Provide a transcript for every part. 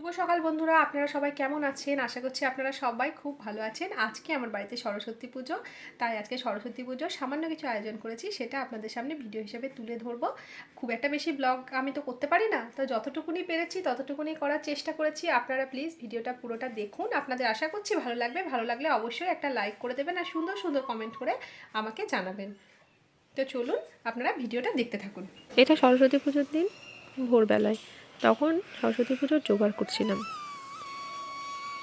শুভ সকাল বন্ধুরা, আপনারা সবাই কেমন আছেন? আশা করছি আপনারা সবাই খুব ভালো আছেন। আজকে আমার বাড়িতে সরস্বতী পুজো, তাই আজকে সরস্বতী পুজো সামান্য কিছু আয়োজন করেছি, সেটা আপনাদের সামনে ভিডিও হিসেবে তুলে ধরবো। খুব একটা বেশি ব্লগ আমি তো করতে পারি না, তো যতটুকুনি পেরেছি, ততটুকুনি করার চেষ্টা করেছি। আপনারা প্লিজ ভিডিওটা পুরোটা দেখুন। আপনাদের আশা করছি ভালো লাগবে। ভালো লাগলে অবশ্যই একটা লাইক করে দেবেন আর সুন্দর সুন্দর কমেন্ট করে আমাকে জানাবেন। তো চলুন, আপনারা ভিডিওটা দেখতে থাকুন। এটা সরস্বতী পুজোর দিন, ভোরবেলায়। তখন সরস্বতী পুজোর জোগাড় করছিলাম।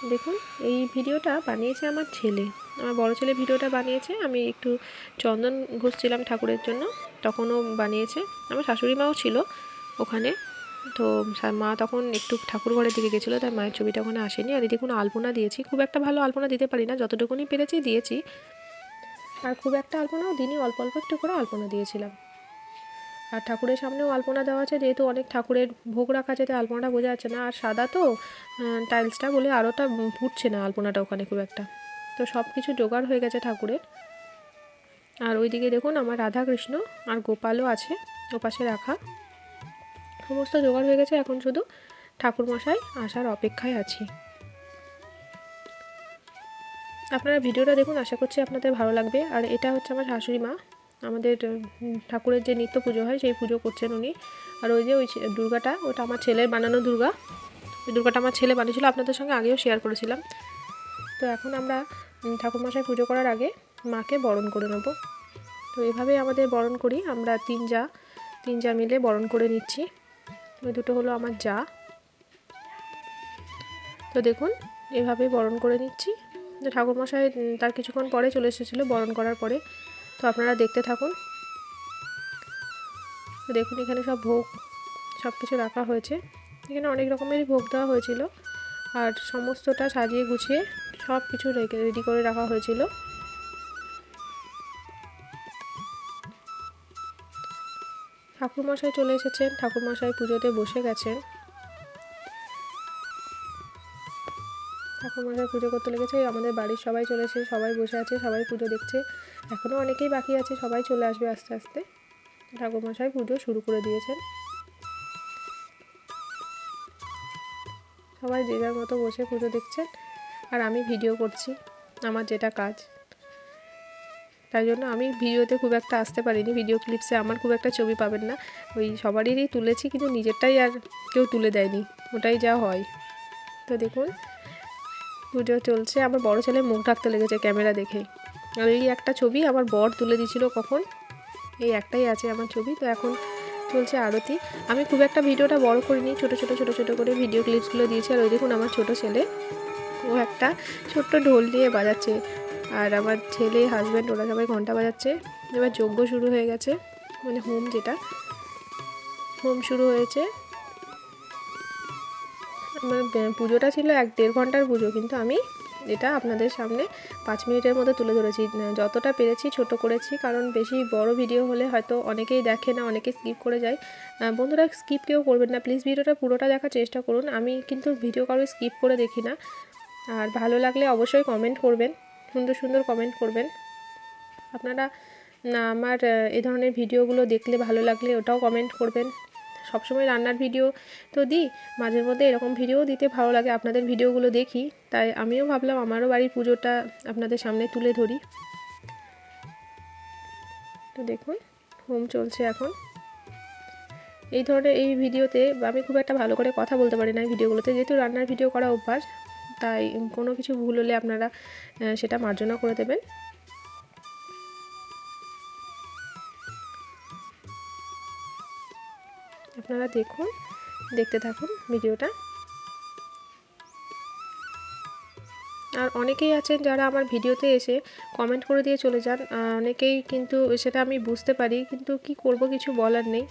দেখুন, এই ভিডিওটা বানিয়েছে আমার ছেলে। আমার বড় ছেলে ভিডিওটা বানিয়েছে। আমি একটু চন্দন ঘষছিলাম ঠাকুরের জন্য। তখনও বানিয়েছে। আমার শাশুড়ি মাও ছিল ওখানে। তো মা তখন একটু ঠাকুর ঘরের দিকে গেছিল, তাই মায়ের ছবিটা ওখানে আসেনি। আর এদিকে কোনো আলপনা দিয়েছি। খুব একটা ভালো আলপনা দিতে পারি না, যতটুকুনি পেরেছি দিয়েছি। আর খুব একটা আলপনাও দিনই অল্প অল্প একটু করে আলপনা দিয়েছিলাম। আর ঠাকুরের সামনেও আলপনা দেওয়া আছে, যেহেতু অনেক ঠাকুরের ভোগ রাখা আছে, তাই আলপনাটা বোঝা যাচ্ছে না। আর সাদা তো টাইলসটা বলে আরোটা ফুটছে না আলপনাটা ওখানে খুব একটা। তো সব কিছু জোগাড় হয়ে গেছে ঠাকুরের। আর ওইদিকে দেখুন আমার রাধা কৃষ্ণ আর গোপালও আছে ওপাশে রাখা। সমস্ত জোগাড় হয়ে গেছে, এখন শুধু ঠাকুরমশাই আসার অপেক্ষায় আছি। আপনারা ভিডিওটা দেখুন, আশা করছি আপনাদের ভালো লাগবে। আর এটা হচ্ছে আমার শাশুড়ি মা। আমাদের ঠাকুরের যে নিত্য পুজো হয়, সেই পুজো করছেন উনি। আর ওই যে ওই দুর্গাটা, ওটা আমার ছেলের বানানো দুর্গা। ওই দুর্গাটা আমার ছেলে বানিয়েছিল, আপনাদের সঙ্গে আগেও শেয়ার করেছিলাম। তো এখন আমরা ঠাকুরমশাই পুজো করার আগে মাকে বরণ করে নেব। তো এভাবেই আমাদের বরণ করি, আমরা তিন যা তিন যা মিলে বরণ করে নিচ্ছি। ওই দুটো হলো আমার যা। তো দেখুন এভাবেই বরণ করে নিচ্ছি। ঠাকুরমশাই তার কিছুক্ষণ পরে চলে এসেছিল বরণ করার পরে। তো আপনারা দেখতে থাকুন। দেখুন এখানে সব ভোগ সব কিছু রাখা হয়েছে। এখানে অনেক রকমেরই ভোগ দেওয়া হয়েছিল। আর সমস্তটা সাজিয়ে গুছিয়ে সব কিছু রেডি করে রাখা হয়েছিল। ঠাকুরমশাই চলে এসেছেন। ঠাকুরমশাই পুজোতে বসে গেছেন। ঠাকুরমশাই পুজো করতে লেগেছে, আমাদের বাড়ির সবাই চলেছে, সবাই বসে আছে, সবাই পুজো দেখছে। এখনও অনেকেই বাকি আছে, সবাই চলে আসবে আস্তে আস্তে। ঠাকুরমশাই পুজো শুরু করে দিয়েছেন। সবাই যে যার মতো বসে পুজো দেখছেন, আর আমি ভিডিও করছি, আমার যেটা কাজ। তাই জন্য আমি ভিডিওতে খুব একটা আসতে পারিনি, ভিডিও ক্লিপসে আমার খুব একটা ছবি পাবেন না। ওই সবারই তুলেছি, কিন্তু নিজেরটাই আর কেউ তুলে দেয়নি, ওটাই যা হয়। তো দেখুন পুজো চলছে, আমার বড় ছেলে মুখ ঢাকতে লেগেছে ক্যামেরা দেখে। আর এই একটা ছবি আমার বর তুলে দিছিল কখন? এই একটাই আছে আমার ছবি, তো এখন চলছে আরতি। আমি খুব একটা ভিডিওটা বড় করিনি, ছোট ছোট ছোট ছোট করে ভিডিও ক্লিপসগুলো দিয়েছি। আর ওই দেখুন আমার ছোট ছেলে, ও একটা ছোট্ট ঢোল নিয়ে বাজাচ্ছে। আর আমার ছেলে হাজব্যান্ড ওরা সবাই ঘণ্টা বাজাচ্ছে। এবার যজ্ঞ শুরু হয়ে গেছে মানে হোম যেটা, হোম শুরু হয়েছে। আমার পুজোটা ছিল এক দেড় ঘণ্টার পুজো, কিন্তু আমি এটা আপনাদের সামনে পাঁচ মিনিটের মধ্যে তুলে ধরেছি। যতটা পেরেছি ছোট করেছি, কারণ বেশি বড় ভিডিও হলে হয়তো অনেকেই দেখে না, অনেকে স্কিপ করে যায়। বন্ধুরা স্কিপ কেউ করবেন না প্লিজ ভিডিওটা পুরোটা দেখার চেষ্টা করুন। আমি কিন্তু ভিডিও কারও স্কিপ করে দেখি না। আর ভালো লাগলে অবশ্যই কমেন্ট করবেন, সুন্দর সুন্দর কমেন্ট করবেন। আপনারা আমার এ ধরনের ভিডিওগুলো দেখলে ভালো লাগলে ওটাও কমেন্ট করবেন। সবসময় রান্নার ভিডিও তো দিই। মাঝের মধ্যে এরকম ভিডিও দিতে ভালো লাগে, আপনাদের ভিডিওগুলো দেখি। তাই আমিও ভাবলাম আমারও বাড়ির পুজোটা আপনাদের সামনে তুলে ধরি। তো দেখুন, হোম চলছে এখন। এই ধরনের এই ভিডিওতে আমি খুব একটা ভালো করে কথা বলতে পারি না ভিডিওগুলোতে। যেহেতু রান্নার ভিডিও করা অভ্যাস, তাই কোনো কিছু ভুল হলে আপনারা সেটা মার্জনা করে দেবেন। আপনারা দেখুন, দেখতে থাকুন ভিডিওটা। আর অনেকেই আছেন যারা আমার ভিডিওতে এসে কমেন্ট করে দিয়ে চলে যান। অনেকেই কিন্তু সেটা আমি বুঝতে পারি, কিন্তু কি করব কিছু বলার নেই।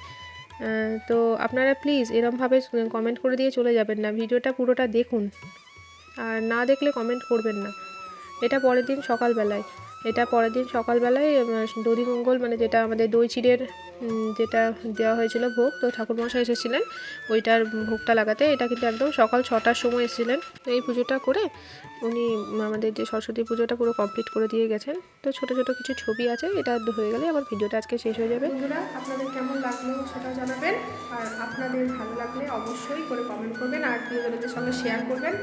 তো আপনারা প্লিজ এরমভাবে কমেন্ট করে দিয়ে চলে যাবেন না, ভিডিওটা পুরোটা দেখুন। আর না দেখলে কমেন্ট করবেন না। এটা পরের দিন সকালবেলায়। এটা পরের দিন সকালবেলায় দধিমঙ্গল মানে যেটা আমাদের দই চিড়ের যেটা দেওয়া হয়েছিল ভোগ, তো ঠাকুরমশাই এসেছিলেন ওইটার ভোগটা লাগাতে। এটা কিন্তু একদম সকাল ছটার সময় এসেছিলেন। তো এই পুজোটা করে উনি আমাদের যে সরস্বতী পুজোটা পুরো কমপ্লিট করে দিয়ে গেছেন। তো ছোট ছোট কিছু ছবি আছে, এটা হয়ে গেলে আমার ভিডিওটা আজকে শেষ হয়ে যাবে। বন্ধুরা, আপনাদের কেমন লাগল সেটাও জানাবেন। আর আপনাদের ভালো লাগলে অবশ্যই করে কমেন্ট করবেন, আর প্রিয়জনদের সঙ্গে শেয়ার করবেন।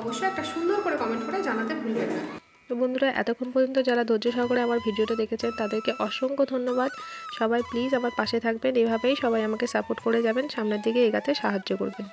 অবশ্যই একটা সুন্দর করে কমেন্ট করে জানাতে ভুলবেন না। তো বন্ধুরা, এতক্ষণ পর্যন্ত যারা ধৈর্য সহকারে আমার ভিডিওটা দেখেছেন, তাদেরকে অসংখ্য ধন্যবাদ। সবাই প্লিজ আমার পাশে থাকবেন। এভাবেই সবাই আমাকে সাপোর্ট করে যাবেন, সামনের দিকে এগাতে সাহায্য করবেন।